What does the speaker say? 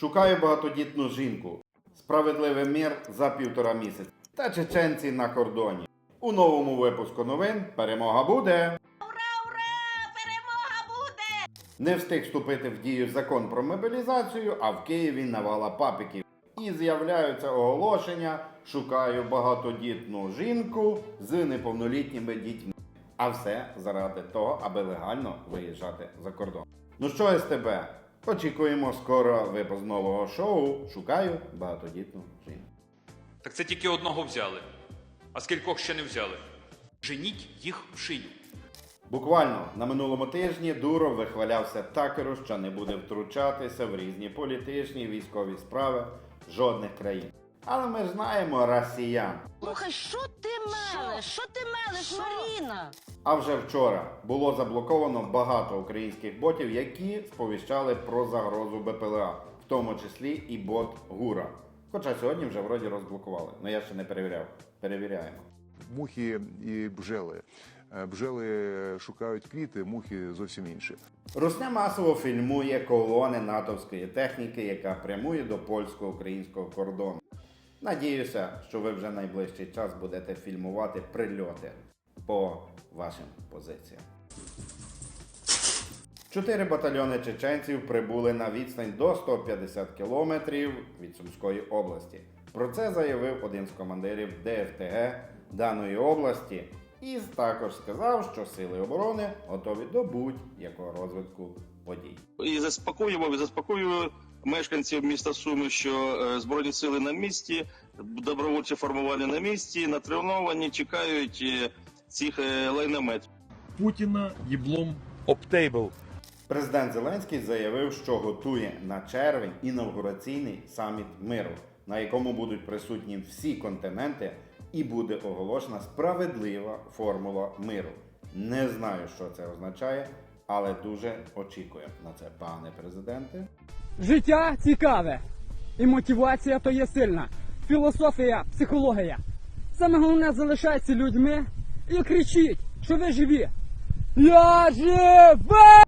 Шукаю багатодітну жінку. Справедливий мір за півтора місяця. Та чеченці на кордоні. У новому випуску новин перемога буде. Ура, ура! Перемога буде! Не встиг вступити в дію закон про мобілізацію, а в Києві навала папиків. І з'являються оголошення: шукаю багатодітну жінку з неповнолітніми дітьми. А все заради того, аби легально виїжджати за кордон. Ну що СТБ? Очікуємо скоро випуск нового шоу. Шукаю багатодітну жінку. Так це тільки одного взяли. А скількох ще не взяли? Женіть їх в шию. Буквально на минулому тижні Дуров вихвалявся такеру, що не буде втручатися в різні політичні і військові справи жодних країн. Але ми ж знаємо росіян. Слухай, що ти мелеш? Що ти мелеш, Маріна? А вже вчора було заблоковано багато українських ботів, які сповіщали про загрозу БПЛА, в тому числі і бот Гура. Хоча сьогодні вже вроді розблокували, але я ще не перевіряв. Перевіряємо. мухи і бджели. Е, Бджели шукають квіти, мухи зовсім інші. Русня масово фільмує колони натовської техніки, яка прямує до польсько-українського кордону. Надіюся, що ви вже найближчий час будете фільмувати прильоти по вашим позиціям. Чотири батальйони чеченців прибули на відстань до 150 кілометрів від Сумської області. Про це заявив один з командирів ДФТГ даної області і також сказав, що сили оборони готові до будь-якого розвитку подій. і заспокоював, і заспокоював мешканців міста Суми, що е, збройні сили на місці, добровольче формування на місці, натреновані, чекають е, цих е, лайнометів. Путіна їблом обтейбл. Президент Зеленський заявив, що готує на червень інавгураційний саміт миру, на якому будуть присутні всі континенти, і буде оголошена справедлива формула миру. Не знаю, що це означає, але дуже очікуємо на це, пане президенте. Життя цікаве, і мотивація то є сильна. Філософія, психологія. Саме головне залишайтеся людьми і кричіть, що ви живі. Я живе!